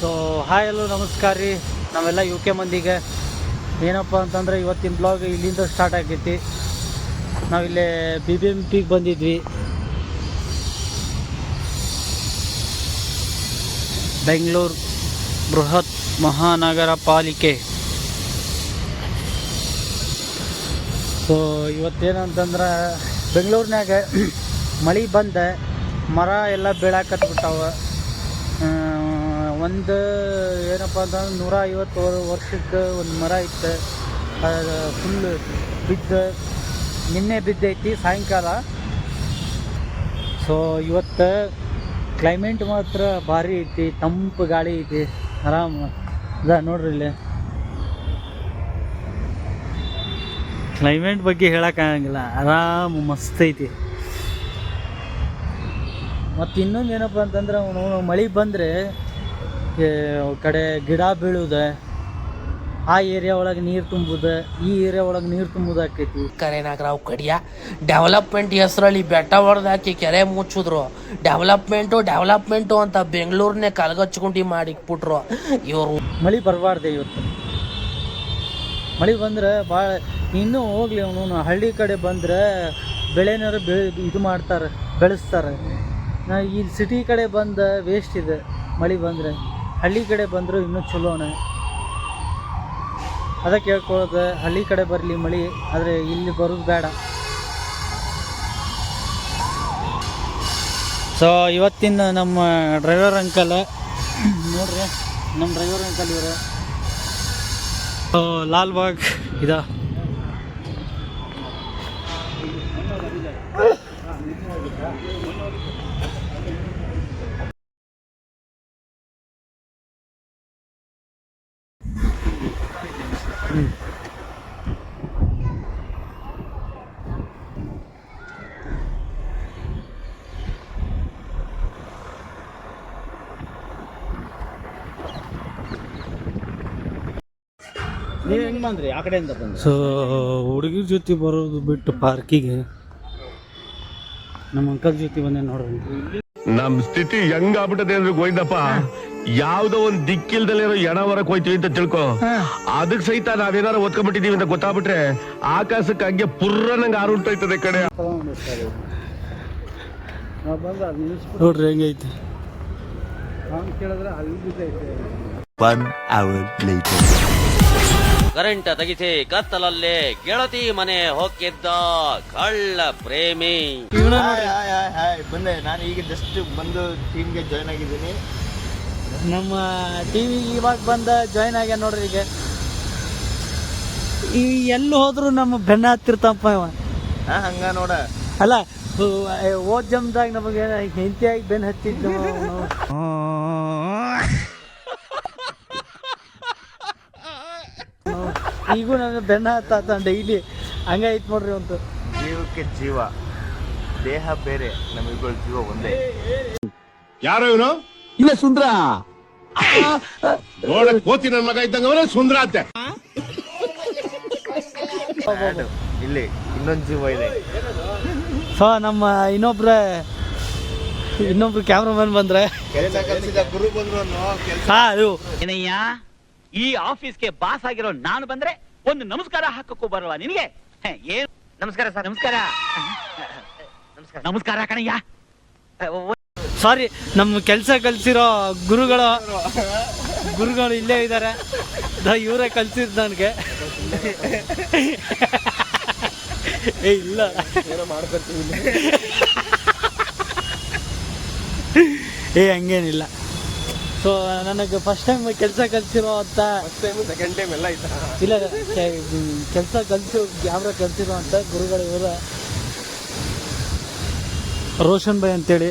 So hi ಎಲ್ಲೋ ನಮಸ್ಕಾರ ರೀ. ನಾವೆಲ್ಲ ಯು ಕೆ ಮಂದಿಗೆ. ಏನಪ್ಪ ಅಂತಂದ್ರೆ ಇವತ್ತಿನ ಬ್ಲಾಗ್ ಇಲ್ಲಿಂದ ಸ್ಟಾರ್ಟ್ ಆಗೈತಿ. ನಾವಿಲ್ಲೇ ಬಿ ಬಿ ಎಂ ಪಿಗೆ ಬಂದಿದ್ವಿ. ಬೆಂಗಳೂರು ಬೃಹತ್ ಮಹಾನಗರ ಪಾಲಿಕೆ. ಸೊ ಇವತ್ತೇನಂತಂದ್ರೆ ಬೆಂಗಳೂರಿನಾಗ ಮಳೆ ಬಂದ, ಮರ ಎಲ್ಲ ಬೀಳಾಕತ್ಬಿಟ್ಟಾವ. ಒಂದು ಏನಪ್ಪ ಅಂತಂದ್ರೆ ನೂರ ಐವತ್ತು ವರ್ಷದ ಒಂದು ಮರ ಇತ್ತು. ಫುಲ್ ಬಿದ್ದು, ನಿನ್ನೆ ಬಿದ್ದೈತಿ ಸಾಯಂಕಾಲ. ಸೊ ಇವತ್ತು ಕ್ಲೈಮೇಟ್ ಮಾತ್ರ ಭಾರಿ ಐತಿ, ತಂಪು ಗಾಳಿ ಐತಿ, ಆರಾಮ. ಅದ ನೋಡ್ರಿ ಇಲ್ಲಿ. ಕ್ಲೈಮೇಟ್ ಬಗ್ಗೆ ಹೇಳೋಕ್ಕಾಗಂಗಿಲ್ಲ ಆರಾಮ, ಮಸ್ತ್ ಐತಿ. ಮತ್ತು ಇನ್ನೊಂದು ಏನಪ್ಪ ಅಂತಂದ್ರೆ, ಅವನು ಮಳೆ ಬಂದರೆ ಕಡೆ ಗಿಡ ಬೀಳುದೆ ಆ ಏರಿಯಾ ಒಳಗೆ ನೀರು ತುಂಬುದ ಈ ಏರಿಯಾ ಒಳಗೆ ನೀರು ತುಂಬುದು ಆಕೈತಿ. ಕರೆನಾಗ್ರಾವ್ ಕಡಿಯ ಡೆವಲಪ್ಮೆಂಟ್ ಹೆಸರಲ್ಲಿ ಬೆಟ್ಟ ಹೊಡೆದು ಹಾಕಿ ಕೆರೆ ಮುಚ್ಚಿದ್ರು. ಡೆವಲಪ್ಮೆಂಟು ಡೆವಲಪ್ಮೆಂಟು ಅಂತ ಬೆಂಗಳೂರನ್ನೇ ಕಲ್ಗಚ್ಕೊಂಡಿ ಮಾಡಿಕ್ಬಿಟ್ರು ಇವರು ಮಳೆ ಬರಬಾರ್ದೆ ಇವತ್ತು. ಮಳೆ ಬಂದ್ರೆ ಭಾಳ ಇನ್ನೂ ಹೋಗ್ಲಿ ಅವನು ಹಳ್ಳಿ ಕಡೆ ಬಂದ್ರೆ ಬೆಳೆನಾರು ಬೆಳೆ ಇದು ಮಾಡ್ತಾರೆ ಬೆಳೆಸ್ತಾರೆ. ನಾ ಈ ಸಿಟಿ ಕಡೆ ಬಂದ ವೇಸ್ಟ್ ಇದೆ ಮಳೆ ಬಂದರೆ. ಹಳ್ಳಿ ಕಡೆ ಬಂದರೂ ಇನ್ನೂ ಚಲೋನೆ ಅದಕ್ಕೆ ಹೇಳ್ಕೊಳ್ಳೋದು, ಹಳ್ಳಿ ಕಡೆ ಬರಲಿ ಮಳೆ, ಆದರೆ ಇಲ್ಲಿ ಬರೋದು ಬೇಡ. ಸೊ ಇವತ್ತಿನ ನಮ್ಮ ಡ್ರೈವರ್ ಅಂಕಲ್ ನೋಡ್ರಿ, ನಮ್ಮ ಡ್ರೈವರ್ ಅಂಕಲ್ ಇವರು. ಲಾಲ್ಬಾಗ್ ಇದ. ನೀವು ಹೆಂಗ್ ಬಂದ್ರಿ? ಆ ಕಡೆಯಿಂದ ಬಂದ್ರಿ? ಸೊ ಹುಡುಗಿ ಜೊತೆ ಬರೋದು ಬಿಟ್ಟು ಪಾರ್ಕಿಗೆ ನಮ್ಮ ಅಂಕಲ್ ಜೊತೆ ಬಂದೆ ನೋಡ್ರಿ. ನಮ್ಮ ಸ್ಥಿತಿ ಹೆಂಗ್ ಆಗ್ಬಿಟ್ಟದೆ ಅಂದ್ರೆ ಗೋವಿಂದಪ್ಪ? ಯಾವ್ದೋ ಒಂದ್ ದಿಕ್ಕಿಲ್ದಲ್ಲಿರೋ ಎಣ ಹೊರಕ್ ಹೋಯ್ತೀವಿ ಅಂತ ತಿಳ್ಕೊ. ಅದಕ್ ಸಹಿತ ನಾವೇನಾರ ಒತ್ಕೊಂಡ್ಬಿಟ್ಟಿದೀವಿ ಅಂತ ಗೊತ್ತಾಗ್ಬಿಟ್ರೆ ಆಕಾಶಕ್ಕೆ ಹಂಗೆ ಪುರ್ರ ನಂಗೆ ಕಡೆ ಬಂದು ಅದು ನಿಲ್ಲಿಸ್ಬಿಟ್ಟು ನೋಡ್ರಿ ಹೆಂಗೈತಿ. ಕರೆಂಟ್ ತೆಗಿಸಿ ಕತ್ತಲಲ್ಲಿ ಗೆಳತಿ ಮನೆ ಹೋಗಿದ್ದ ಕಳ್ಳ ಪ್ರೇಮಿ. ಇವನ ಹಾಯ್ ಹಾಯ್ ಹಾಯ್ ಹಾಯ್ ಬಂದೆ ನಾನು ಈಗ ಜಸ್ಟ್ ಬಂದು ಟೀಮ್ಗೆ ಜಾಯ್ನ್ ಆಗಿದ್ದೀನಿ. ನಮ್ಮ ಟಿವಿ ಇವಾಗ ಬಂದ ಜಾಯ್ನ್ ಆಗ್ಯ ನೋಡ್ರಿ ಈಗ. ಈ ಎಲ್ಲಿ ಹೋದ್ರು ನಮ್ಮ ಬೆನ್ನ ಹತ್ತಿರ್ತಪ್ಪ ಇವ. ಹಂಗ ನೋಡ. ಅಲ್ಲ ಓದ್ ಜಮ್ದಾಗ ನಮಗೆ ಹೆಂಡತಿಯಾಗಿ ಬೆನ್ ಹತ್ತಿದ್ದು ಈಗೂ ನನಗೆ ಬೆನ್ನ ಹತ್ತಾತ ಡೈಲಿ. ಹಂಗೈತ್ ನೋಡ್ರಿ ಒಂದು ಜೀವಕ್ಕೆ ಜೀವ. ದೇಹ ಬೇರೆ ನಮಗೆ ಜೀವ ಒಂದೇ. ಯಾರು ಇವನು? ಇಲ್ಲ ಸುಂದ್ರ. ನೋಡಕ್ ಕೋತಿ ನನ್ ಮಗ ಇದ್ದಂಗ ಅವನೇ ಸುಂದ್ರ ಅಂತೆ ಇಲ್ಲಿ ಇನ್ನೊಂದು ಜೀವ ಇದೆ. ಸೊ ನಮ್ಮ ಇನ್ನೊಬ್ರ ಇನ್ನೊಬ್ರು ಕ್ಯಾಮ್ರಾಮನ್ ಬಂದ್ರೆ. ಹಾ ಅದು. ಏನಯ್ಯ ಈ ಆಫೀಸ್ಗೆ ಬಾಸ್ ಆಗಿರೋ ನಾನು ಬಂದ್ರೆ ಒಂದು ನಮಸ್ಕಾರ ಹಾಕಕ್ಕೂ ಬರಲ್ಲ ನಿನಗೆ? ಏನು ಏನ್? ನಮಸ್ಕಾರ ಸರ್. ನಮಸ್ಕಾರ. ನಮಸ್ಕಾರ. ನಮಸ್ಕಾರ ಕಣಯ್ಯ. ಸಾರಿ ನಮ್ಮ ಕೆಲಸ ಕಲಿಸಿರೋ ಗುರುಗಳು ಗುರುಗಳು ಇಲ್ಲೇ ಇದ್ದಾರೆ. ಇವರೇ ಕಲಿಸಿದ್ದು ನನಗೆ. ಏ ಇಲ್ಲ. ಏ ಹಂಗೇನಿಲ್ಲ. ಸೊ ನನಗೆ ಫಸ್ಟ್ ಟೈಮ್ ಕೆಲಸ ಕಲಿಸಿರೋ ಅಂತ ಸೆಕೆಂಡ್ ಟೈಮ್ ಎಲ್ಲ ಇಲ್ಲ ಕೆಲಸ ಕಲಿಸಿ ಕ್ಯಾಮ್ರಾ ಕಲ್ಸಿರೋ ಅಂತ ಗುರುಗಳು ಇವರ ರೋಷನ್ ಭಾಯ್ ಅಂತೇಳಿ.